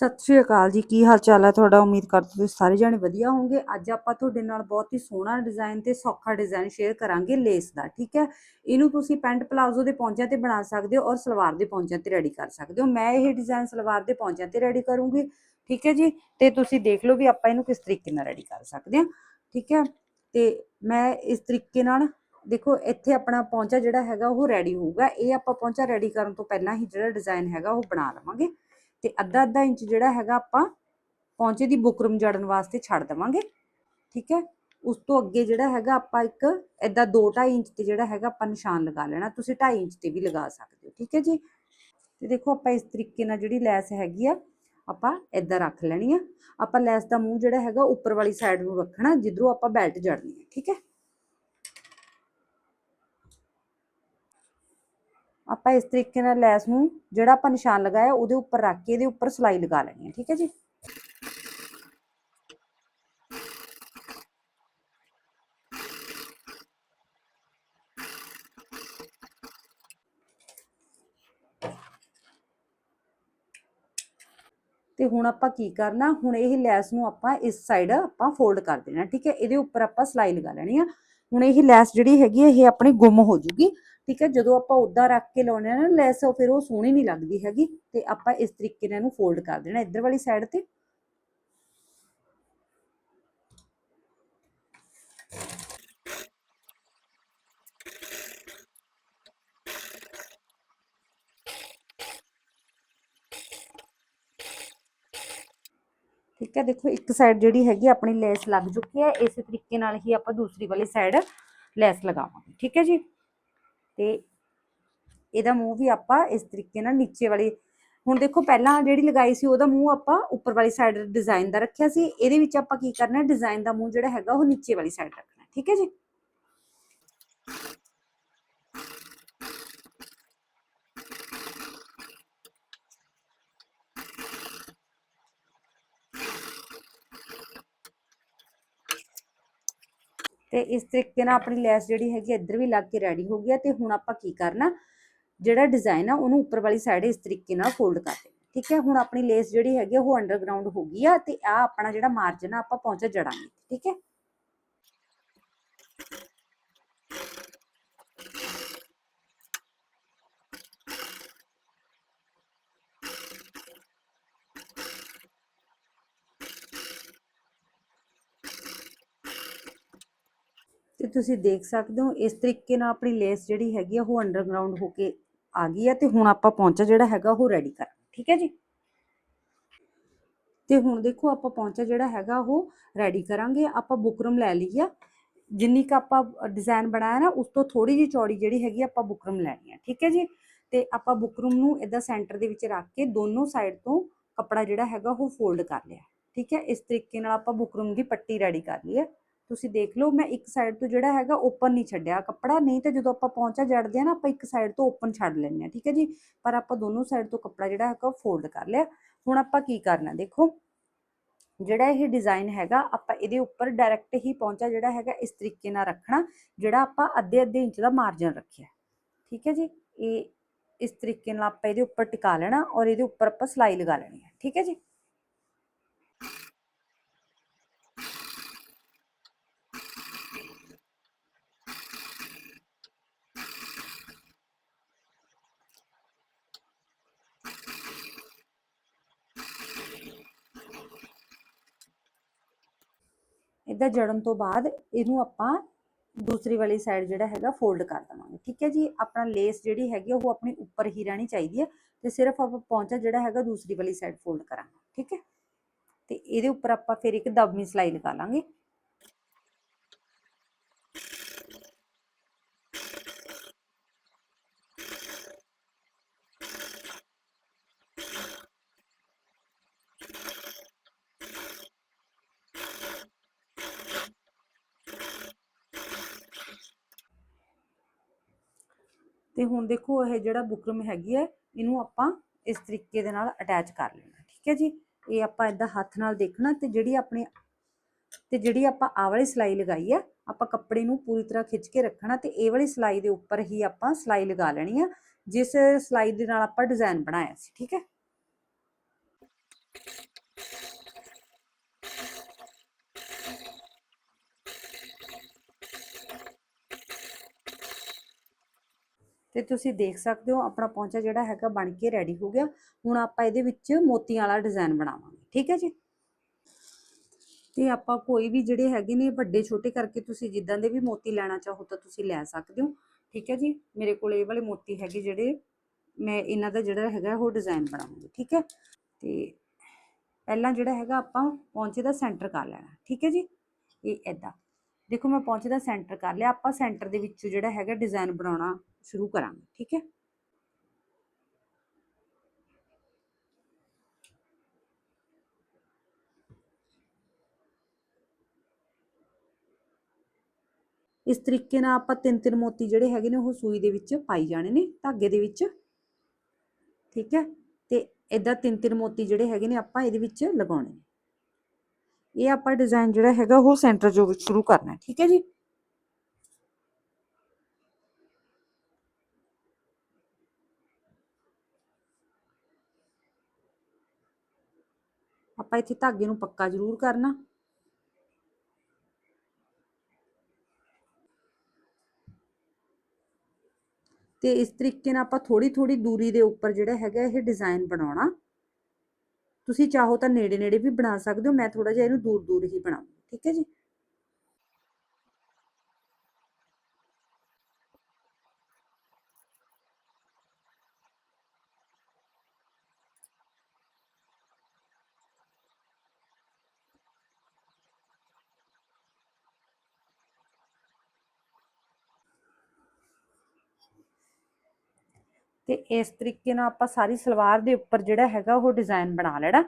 ਸਤਿ ਸ਼੍ਰੀ ਅਕਾਲ ਜੀ। ਕੀ ਹਾਲ ਚਾਲ ਹੈ ਤੁਹਾਡਾ? ਉਮੀਦ ਕਰਦੇ ਤੁਸੀਂ ਸਾਰੇ ਜਾਣੇ ਵਧੀਆ ਹੋਵੋਗੇ। ਅੱਜ ਆਪਾਂ ਤੁਹਾਡੇ ਨਾਲ ਬਹੁਤ ਹੀ ਸੋਹਣਾ ਡਿਜ਼ਾਈਨ ਤੇ ਸੌਖਾ ਡਿਜ਼ਾਈਨ ਸ਼ੇਅਰ ਕਰਾਂਗੇ ਲੇਸ ਦਾ, ਠੀਕ ਹੈ? ਇਹਨੂੰ ਤੁਸੀਂ ਪੈਂਟ ਪਲਾਜ਼ੋ ਦੇ ਪੌਂਚਿਆਂ ਤੇ ਬਣਾ ਸਕਦੇ ਹੋ ਔਰ ਸਲਵਾਰ ਦੇ ਪੌਂਚਿਆਂ ਤੇ ਰੈਡੀ ਕਰ ਸਕਦੇ ਹੋ। ਮੈਂ ਇਹ ਡਿਜ਼ਾਈਨ ਸਲਵਾਰ ਦੇ ਪੌਂਚਿਆਂ ਤੇ ਰੈਡੀ ਕਰੂੰਗੀ, ਠੀਕ ਹੈ ਜੀ? ਤੇ ਤੁਸੀਂ ਦੇਖ ਲਓ ਵੀ ਆਪਾਂ ਇਹਨੂੰ ਕਿਸ ਤਰੀਕੇ ਨਾਲ ਰੈਡੀ ਕਰ ਸਕਦੇ ਹਾਂ, ਠੀਕ ਹੈ? ਤੇ ਮੈਂ ਇਸ ਤਰੀਕੇ ਨਾਲ ਦੇਖੋ, ਇੱਥੇ ਆਪਣਾ ਪੌਂਚਾ ਜਿਹੜਾ ਹੈਗਾ ਉਹ ਰੈਡੀ ਹੋਊਗਾ। ਇਹ ਆਪਾਂ ਪੌਂਚਾ ਰੈਡੀ ਕਰਨ ਤੋਂ ਪਹਿਲਾਂ ਹੀ ਜਿਹੜਾ ਡਿਜ਼ਾਈਨ ਹੈਗਾ ਉਹ ਬਣਾ ਲਵਾਂਗੇ। ਤੇ ਅੱਧਾ ਅੱਧਾ ਇੰਚ ਜਿਹੜਾ ਹੈਗਾ ਆਪਾਂ ਪੌਂਚੇ ਦੀ ਬੁਕਰਮ ਜੜਨ ਵਾਸਤੇ ਛੱਡ ਦੇਵਾਂਗੇ। ਠੀਕ ਹੈ? ਉਸ ਤੋਂ ਅੱਗੇ ਜਿਹੜਾ ਹੈਗਾ ਆਪਾਂ ਇੱਕ ਐਦਾਂ 2.5 ਇੰਚ ਤੇ ਜਿਹੜਾ ਹੈਗਾ ਆਪਾਂ ਨਿਸ਼ਾਨ ਲਗਾ ਲੈਣਾ, ਤੁਸੀਂ 2.5 ਇੰਚ ਤੇ ਵੀ ਲਗਾ ਸਕਦੇ ਹੋ। ਠੀਕ ਹੈ ਜੀ? ਤੇ ਦੇਖੋ ਆਪਾਂ ਇਸ ਤਰੀਕੇ ਨਾਲ ਜਿਹੜੀ ਲੈਸ ਹੈਗੀ ਆ, ਆਪਾਂ ਐਦਾਂ ਰੱਖ ਲੈਣੀ ਆ। ਆਪਾਂ ਲੈਸ ਦਾ ਮੂੰਹ ਜਿਹੜਾ ਹੈਗਾ ਉੱਪਰ ਵਾਲੀ ਸਾਈਡ ਨੂੰ ਰੱਖਣਾ, ਜਿੱਧਰੋਂ ਆਪਾਂ ਬੈਲਟ ਜੜਨੀ ਹੈ ਠੀਕ ਹੈ? ਆਪਾਂ ਇਸ ਤਰੀਕੇ ਨਾਲ ਲੈਸ ਨੂੰ ਜਿਹੜਾ ਆਪਾਂ ਨਿਸ਼ਾਨ ਲਗਾਇਆ ਉਹਦੇ ਉੱਪਰ ਰੱਖ ਕੇ ਇਹਦੇ ਉੱਪਰ ਸਲਾਈ ਲਗਾ ਲੈਣੀ ਹੈ, ਠੀਕ ਹੈ ਜੀ? ਤੇ ਹੁਣ ਆਪਾਂ ਕੀ ਕਰਨਾ? ਹੁਣ ਇਹ ਲੈਸ ਨੂੰ ਆਪਾਂ ਇਸ ਸਾਈਡ ਆਪਾਂ ਫੋਲਡ ਕਰ ਦੇਣਾ, ਠੀਕ ਹੈ? ਇਹਦੇ ਉੱਪਰ ਆਪਾਂ ਸਲਾਈ ਲਗਾ ਲੈਣੀ ਆ। ਹੁਣ ਇਹ ਲੈਸ ਜਿਹੜੀ ਹੈਗੀ ਹੈ ਇਹ ਆਪਣੀ ਗੁੰਮ ਹੋ ਜੂਗੀ। ਠੀਕ ਹੈ, ਜਦੋਂ ਆਪਾਂ ਉਦਾਂ ਰੱਖ ਕੇ ਲਾਉਣੇ ਆ ਨਾ ਲੈਸ, ਉਹ ਫਿਰ ਉਹ ਸੋਹਣੀ ਨਹੀਂ ਲੱਗਦੀ ਹੈਗੀ ਤੇ ਆਪਾਂ ਇਸ ਤਰੀਕੇ ਨਾਲ ਇਹਨੂੰ ਫੋਲਡ ਕਰ ਦੇਣਾ ਇੱਧਰ ਵਾਲੀ ਸਾਈਡ ਤੇ। ਠੀਕ ਹੈ, ਦੇਖੋ ਇੱਕ ਸਾਈਡ ਜਿਹੜੀ ਹੈਗੀ ਆਪਣੀ ਲੈਸ ਲੱਗ ਚੁੱਕੀ ਹੈ, ਇਸੇ ਤਰੀਕੇ ਨਾਲ ਹੀ ਆਪਾਂ ਦੂਸਰੀ ਵਾਲੀ ਸਾਈਡ ਲੈਸ ਲਗਾਵਾਂਗੇ। ਠੀਕ ਹੈ ਜੀ? ਤੇ ਇਹਦਾ ਮੂੰਹ ਵੀ ਆਪਾਂ ਇਸ ਤਰੀਕੇ ਨਾਲ ਨੀਚੇ ਵਾਲੀ, ਹੁਣ ਦੇਖੋ ਪਹਿਲਾਂ ਜਿਹੜੀ ਲਗਾਈ ਸੀ ਉਹਦਾ ਮੂੰਹ ਆਪਾਂ ਉੱਪਰ ਵਾਲੀ ਸਾਈਡ ਡਿਜ਼ਾਈਨ ਦਾ ਰੱਖਿਆ ਸੀ, ਇਹਦੇ ਵਿੱਚ ਆਪਾਂ ਕੀ ਕਰਨਾ ਡਿਜ਼ਾਈਨ ਦਾ ਮੂੰਹ ਜਿਹੜਾ ਹੈਗਾ ਉਹ ਨੀਚੇ ਵਾਲੀ ਸਾਈਡ ਰੱਖਣਾ ਠੀਕ ਹੈ ਜੀ? ਤੇ ਇਸ ਤਰੀਕੇ ਨਾਲ ਆਪਣੀ ਲੈਸ ਜਿਹੜੀ ਹੈਗੀ ਇੱਧਰ ਵੀ ਲੱਗ ਕੇ ਰੈਡੀ ਹੋ ਗਿਆ ਤੇ ਹੁਣ ਆਪਾਂ ਕੀ ਕਰਨਾ, ਜਿਹੜਾ ਡਿਜ਼ਾਈਨ ਆ ਉਹਨੂੰ ਉੱਪਰ ਵਾਲੀ ਸਾਈਡ ਇਸ ਤਰੀਕੇ ਨਾਲ ਫੋਲਡ ਕਰ ਦੇਣਾ, ਠੀਕ ਹੈ? ਹੁਣ ਆਪਣੀ ਲੇਸ ਜਿਹੜੀ ਹੈਗੀ ਉਹ ਅੰਡਰਗਰਾਉਂਡ ਹੋ ਗਈ ਆ ਤੇ ਆ ਆਪਣਾ ਜਿਹੜਾ ਮਾਰਜਨ ਆ ਆਪਾਂ ਪਹੁੰਚਾ ਜੜਾਂਗੇ, ਠੀਕ ਹੈ? ਤੇ ਤੁਸੀਂ ਦੇਖ ਸਕਦੇ ਹੋ, ਇਸ ਤਰੀਕੇ ਨਾਲ ਆਪਣੀ ਲੇਸ ਜਿਹੜੀ ਹੈਗੀ ਆ, ਉਹ ਅੰਡਰਗਰਾਉਂਡ ਹੋ ਕੇ ਆ ਗਈ ਆ ਤੇ ਹੁਣ ਆਪਾਂ ਪੌਂਚਾ ਜਿਹੜਾ ਹੈਗਾ, ਉਹ ਰੈਡੀ ਕਰ, ਠੀਕ ਹੈ ਜੀ? ਤੇ ਹੁਣ ਦੇਖੋ, ਆਪਾਂ ਪੌਂਚਾ ਜਿਹੜਾ ਹੈਗਾ, ਉਹ ਰੈਡੀ ਕਰਾਂਗੇ, ਆਪਾਂ ਬੁਕਰਮ ਲੈ ਲਈ ਆ। ਜਿੰਨੀ ਕ ਆਪਾਂ ਡਿਜ਼ਾਈਨ ਬਣਾਇਆ ਨਾ, ਉਸ ਤੋਂ ਥੋੜੀ ਜਿਹੀ ਚੌੜੀ ਜਿਹੜੀ ਹੈਗੀ ਆਪਾਂ ਬੁਕਰਮ ਲੈਣੀ ਆ, ਠੀਕ ਹੈ ਜੀ? ਤੇ ਆਪਾਂ ਬੁਕਰਮ ਨੂੰ ਇਦਾਂ ਸੈਂਟਰ ਦੇ ਵਿੱਚ ਰੱਖ ਕੇ ਦੋਨੋਂ ਸਾਈਡ ਤੋਂ ਕੱਪੜਾ ਜਿਹੜਾ ਹੈਗਾ, ਉਹ ਫੋਲਡ ਕਰ ਲਿਆ, ਠੀਕ ਹੈ? ਇਸ ਤਰੀਕੇ ਨਾਲ ਆਪਾਂ ਬੁਕਰਮ ਦੀ ਪੱਟੀ ਰੈਡੀ ਕਰ ਲਈ ਹੈ ਤੁਸੀਂ ਦੇਖ ਲਓ, ਮੈਂ ਇੱਕ ਸਾਈਡ ਤੋਂ ਜਿਹੜਾ ਹੈਗਾ ਓਪਨ ਨਹੀਂ ਛੱਡਿਆ। ਕੱਪੜਾ ਨਹੀਂ ਤਾਂ ਜਦੋਂ ਆਪਾਂ ਪੌਂਚਾ ਜੜਦੇ ਆ ਨਾ, ਆਪਾਂ ਇੱਕ ਸਾਈਡ ਤੋਂ ਓਪਨ ਛੱਡ ਲੈਂਦੇ ਆ ਠੀਕ ਹੈ ਜੀ? ਪਰ ਆਪਾਂ ਦੋਨੋਂ ਸਾਈਡ ਤੋਂ ਕੱਪੜਾ ਜਿਹੜਾ ਹੈਗਾ ਫੋਲਡ ਕਰ ਲਿਆ। ਹੁਣ ਆਪਾਂ ਕੀ ਕਰਨਾ, ਦੇਖੋ। ਜਿਹੜਾ ਇਹ ਡਿਜ਼ਾਈਨ ਹੈਗਾ, ਆਪਾਂ ਇਹਦੇ ਉੱਪਰ ਡਾਇਰੈਕਟ ਹੀ ਪੌਂਚਾ ਜਿਹੜਾ ਹੈਗਾ, ਇਸ ਤਰੀਕੇ ਨਾਲ ਰੱਖਣਾ, ਜਿਹੜਾ ਆਪਾਂ ਅੱਧੇ ਅੱਧੇ ਇੰਚ ਦਾ ਮਾਰਜਨ ਰੱਖਿਆ। ਠੀਕ ਹੈ ਜੀ? ਇਹ ਇਸ ਤਰੀਕੇ ਨਾਲ ਆਪਾਂ ਇਹਦੇ ਉੱਪਰ ਟਿਕਾ ਲੈਣਾ ਔਰ ਇਹਦੇ ਉੱਪਰ ਆਪਾਂ ਸਲਾਈ ਲਗਾ ਲੈਣੀ ਹੈ। ਠੀਕ ਹੈ ਜੀ? ਇਦਾਂ ਜੜਨ ਤੋਂ ਬਾਅਦ ਇਹਨੂੰ ਆਪਾਂ ਦੂਸਰੀ ਵਾਲੀ ਸਾਈਡ ਜਿਹੜਾ ਹੈਗਾ ਫੋਲਡ ਕਰ ਦਵਾਂਗੇ। ਠੀਕ ਹੈ ਜੀ? ਆਪਣਾ ਲੇਸ ਜਿਹੜੀ ਹੈਗੀ ਉਹ ਆਪਣੀ ਉੱਪਰ ਹੀ ਰਹਿਣੀ ਚਾਹੀਦੀ ਹੈ ਤੇ ਸਿਰਫ ਆਪਾਂ ਪੌਂਚਾ ਜਿਹੜਾ ਹੈਗਾ ਦੂਸਰੀ ਵਾਲੀ ਸਾਈਡ ਫੋਲਡ ਕਰਾਂਗੇ। ਠੀਕ ਹੈ? ਤੇ ਇਹਦੇ ਉੱਪਰ ਆਪਾਂ ਫਿਰ ਇੱਕ ਦਬਮੀ ਸਲਾਈ ਲਗਾ ਲਾਂਗੇ। ਤੇ ਹੁਣ ਦੇਖੋ ਇਹ ਜਿਹੜਾ ਬੁਕਰਮ ਹੈਗੀ ਹੈ, ਇਹਨੂੰ ਆਪਾਂ ਇਸ ਤਰੀਕੇ ਦੇ ਨਾਲ ਅਟੈਚ ਕਰ ਲੈਣਾ, ਠੀਕ ਹੈ ਜੀ? ਇਹ ਆਪਾਂ ਇਦਾਂ ਹੱਥ ਨਾਲ ਦੇਖਣਾ ਤੇ ਜਿਹੜੀ ਆਪਣੀ, ਤੇ ਜਿਹੜੀ ਆਪਾਂ ਆ ਵਾਲੀ ਸਲਾਈ ਲਗਾਈ ਹੈ, ਆਪਾਂ ਕੱਪੜੇ ਨੂੰ ਪੂਰੀ ਤਰ੍ਹਾਂ ਖਿੱਚ ਕੇ ਰੱਖਣਾ ਤੇ ਇਹ ਵਾਲੀ ਸਲਾਈ ਦੇ ਉੱਪਰ ਹੀ ਆਪਾਂ ਸਲਾਈ ਲਗਾ ਲੈਣੀ ਆ, ਜਿਸ ਸਲਾਈ ਦੇ ਨਾਲ ਆਪਾਂ ਡਿਜ਼ਾਈਨ ਬਣਾਇਆ ਸੀ, ਠੀਕ ਹੈ? ਤੇ ਤੁਸੀਂ ਦੇਖ ਸਕਦੇ ਹੋ ਆਪਣਾ ਪੌਂਚਾ ਜਿਹੜਾ ਹੈਗਾ ਬਣ ਕੇ ਰੈਡੀ ਹੋ ਗਿਆ। ਹੁਣ ਆਪਾਂ ਇਹਦੇ ਵਿੱਚ ਮੋਤੀਆਂ ਵਾਲਾ ਡਿਜ਼ਾਈਨ ਬਣਾਵਾਂਗੇ, ਠੀਕ ਹੈ ਜੀ? ਤੇ ਆਪਾਂ ਕੋਈ ਵੀ ਜਿਹੜੇ ਹੈਗੇ ਨੇ ਵੱਡੇ ਛੋਟੇ ਕਰਕੇ ਤੁਸੀਂ ਜਿੱਦਾਂ ਦੇ ਵੀ ਮੋਤੀ ਲੈਣਾ ਚਾਹੋ ਤਾਂ ਤੁਸੀਂ ਲੈ ਸਕਦੇ ਹੋ, ਠੀਕ ਹੈ ਜੀ? ਮੇਰੇ ਕੋਲ ਇਹ ਵਾਲੇ ਮੋਤੀ ਹੈਗੇ ਜਿਹੜੇ ਮੈਂ ਇਹਨਾਂ ਦਾ ਜਿਹੜਾ ਹੈਗਾ ਉਹ ਡਿਜ਼ਾਈਨ ਬਣਾਵਾਂਗੀ, ਠੀਕ ਹੈ? ਤੇ ਪਹਿਲਾਂ ਜਿਹੜਾ ਹੈਗਾ ਆਪਾਂ ਪੌਂਚੇ ਦਾ ਸੈਂਟਰ ਕਰ ਲੈਣਾ, ਠੀਕ ਹੈ ਜੀ? ਇਹ ਐਦਾਂ ਦੇਖੋ ਮੈਂ ਪੌਂਚੇ ਦਾ ਸੈਂਟਰ ਕਰ ਲਿਆ, ਆਪਾਂ ਸੈਂਟਰ ਦੇ ਵਿੱਚੋਂ ਜਿਹੜਾ ਹੈਗਾ ਡਿਜ਼ਾਈਨ ਬਣਾਉਣਾ ਸ਼ੁਰੂ ਕਰਾਂਗੇ ਠੀਕ ਹੈ ਇਸ ਤਰੀਕੇ ਨਾਲ ਆਪਾਂ ਤਿੰਨ ਤਿੰਨ ਮੋਤੀ ਜਿਹੜੇ ਹੈਗੇ ਨੇ ਉਹ ਸੂਈ ਦੇ ਵਿੱਚ ਪਾਈ ਜਾਣੇ ਨੇ ਧਾਗੇ ਦੇ ਵਿੱਚ ਠੀਕ ਹੈ ਤੇ ਇਦਾਂ ਤਿੰਨ ਤਿੰਨ ਮੋਤੀ ਜਿਹੜੇ ਹੈਗੇ ਨੇ ਆਪਾਂ ਇਹਦੇ ਵਿੱਚ ਲਗਾਉਣੇ ਨੇ ਇਹ ਆਪਾਂ ਡਿਜ਼ਾਈਨ ਜਿਹੜਾ ਹੈਗਾ ਉਹ ਸੈਂਟਰ ਜੋ ਸ਼ੁਰੂ ਕਰਨਾ ਠੀਕ ਹੈ ਜੀ ਆਪਾਂ ਇੱਥੇ ਧਾਗੇ ਨੂੰ ਪੱਕਾ ਜ਼ਰੂਰ ਕਰਨਾ। ਤੇ ਇਸ ਤਰੀਕੇ ਨਾਲ ਆਪਾਂ ਥੋੜੀ ਥੋੜੀ ਦੂਰੀ ਦੇ ਉੱਪਰ ਜਿਹੜਾ ਹੈਗਾ ਇਹ ਡਿਜ਼ਾਈਨ ਬਣਾਉਣਾ। ਤੁਸੀਂ ਚਾਹੋ ਤਾਂ ਨੇੜੇ ਨੇੜੇ ਵੀ ਬਣਾ ਸਕਦੇ ਹੋ, ਮੈਂ ਥੋੜਾ ਜਿਹਾ ਇਹਨੂੰ ਦੂਰ ਦੂਰ ਹੀ ਬਣਾਉਂਗੀ ਠੀਕ ਹੈ ਜੀ? ਤੇ ਇਸ ਤਰੀਕੇ ਨਾਲ ਆਪਾਂ ਸਾਰੀ ਸਲਵਾਰ ਦੇ ਉੱਪਰ ਜਿਹੜਾ ਹੈਗਾ ਉਹ ਡਿਜ਼ਾਈਨ ਬਣਾ ਲੈਣਾ।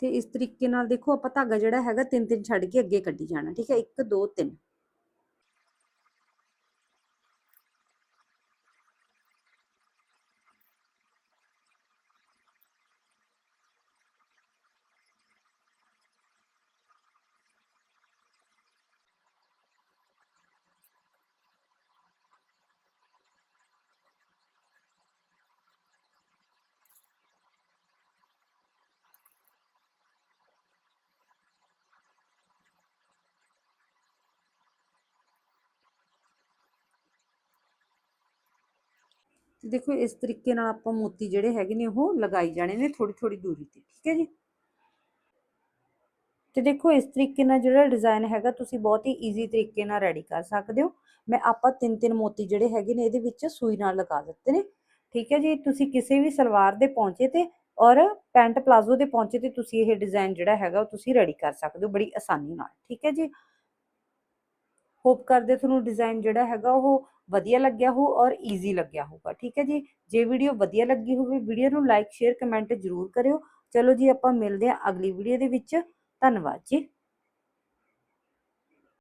ਤੇ ਇਸ ਤਰੀਕੇ ਨਾਲ ਦੇਖੋ ਆਪਾਂ ਧਾਗਾ ਜਿਹੜਾ ਹੈਗਾ ਤਿੰਨ ਤਿੰਨ ਛੱਡ ਕੇ ਅੱਗੇ ਕੱਢੀ ਜਾਣਾ, ਠੀਕ ਹੈ? 1 2 3 ਤੇ ਦੇਖੋ ਇਸ ਤਰੀਕੇ ਨਾਲ ਆਪਾਂ ਮੋਤੀ ਜਿਹੜੇ ਹੈਗੇ ਨੇ ਉਹ ਲਗਾਈ ਜਾਣੇ ਨੇ ਥੋੜੀ ਥੋੜੀ ਦੂਰੀ ਤੇ, ਠੀਕ ਹੈ ਜੀ? ਤੇ ਦੇਖੋ ਇਸ ਤਰੀਕੇ ਨਾਲ ਜਿਹੜਾ ਡਿਜ਼ਾਈਨ ਹੈਗਾ ਤੁਸੀਂ ਬਹੁਤ ਹੀ ਈਜ਼ੀ ਤਰੀਕੇ ਨਾਲ ਰੈਡੀ ਕਰ ਸਕਦੇ ਹੋ। ਮੈਂ ਆਪਾਂ ਤਿੰਨ ਤਿੰਨ ਮੋਤੀ ਜਿਹੜੇ ਹੈਗੇ ਨੇ ਇਹਦੇ ਵਿੱਚ ਸੂਈ ਨਾਲ ਲਗਾ ਦਿੱਤੇ ਨੇ, ਠੀਕ ਹੈ ਜੀ? ਤੁਸੀਂ ਕਿਸੇ ਵੀ ਸਲਵਾਰ ਦੇ ਪੌਂਚੇ ਤੇ ਔਰ ਪੈਂਟ ਪਲਾਜ਼ੋ ਦੇ ਪੌਂਚੇ ਤੇ ਤੁਸੀਂ ਇਹ ਡਿਜ਼ਾਈਨ ਜਿਹੜਾ ਹੈਗਾ ਉਹ ਤੁਸੀਂ ਰੈਡੀ ਕਰ ਸਕਦੇ ਹੋ ਬੜੀ ਆਸਾਨੀ ਨਾਲ, ਠੀਕ ਹੈ ਜੀ? ਹੋਪ ਕਰਦੇ ਤੁਹਾਨੂੰ ਡਿਜ਼ਾਈਨ ਜਿਹੜਾ ਹੈਗਾ ਉਹ ਵਧੀਆ ਲੱਗਿਆ ਹੋ ਔਰ ਈਜ਼ੀ ਲੱਗਿਆ ਹੋਊਗਾ, ਠੀਕ ਹੈ ਜੀ? ਜੇ ਵੀਡੀਓ ਵਧੀਆ ਲੱਗੀ ਹੋਵੇ ਵੀਡੀਓ ਨੂੰ ਲਾਈਕ ਸ਼ੇਅਰ ਕਮੈਂਟ ਜ਼ਰੂਰ ਕਰਿਓ। ਚਲੋ ਜੀ ਆਪਾਂ ਮਿਲਦੇ ਹਾਂ ਅਗਲੀ ਵੀਡੀਓ ਦੇ ਵਿੱਚ। ਧੰਨਵਾਦ ਜੀ।